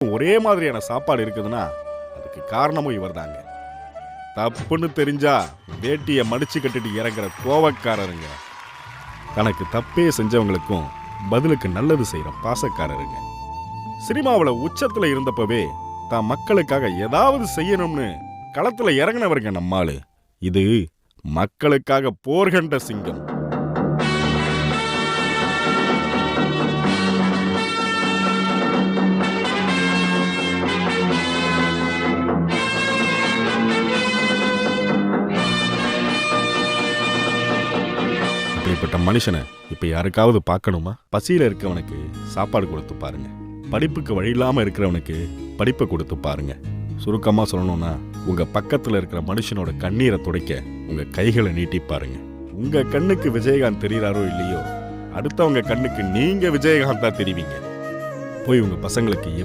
ஒரே மாதிரியான சாப்பாடு இருக்குதுன்னா அதுக்கு காரணமும் இவர்தாங்க. தப்புன்னு தெரிஞ்சா வேட்டியை மடிச்சு கட்டிட்டு இறங்குற கோவக்காரருங்க. தனக்கு தப்பே செஞ்சவங்களுக்கும் பதிலுக்கு நல்லது செய்யற பாசக்காரருங்க. சினிமாவில் உச்சத்தில் இருந்தப்பவே தான் மக்களுக்காக ஏதாவது செய்யணும்னு களத்தில் இறங்கினவருங்க நம்மாள். இது மக்களுக்காக போர்கண்ட சிங்கம். அப்படிப்பட்ட மனுஷனை இப்போ யாருக்காவது பார்க்கணுமா? பசியில இருக்கவனுக்கு சாப்பாடு கொடுத்து பாருங்க. படிப்புக்கு வழி இல்லாம இருக்கிறவனுக்கு படிப்பை கொடுத்து பாருங்க. சுருக்கமா சொல்லணும்னா உங்க பக்கத்துல இருக்கிற மனுஷனோட கண்ணீரை துடைக்க உங்க கைகளை நீட்டி பாருங்க. உங்க கண்ணுக்கு விஜயகாந்த் தெரிகிறாரோ இல்லையோ அடுத்தவங்க கண்ணுக்கு நீங்க தான் தெரிவிங்க. போய் உங்க பசங்களுக்கு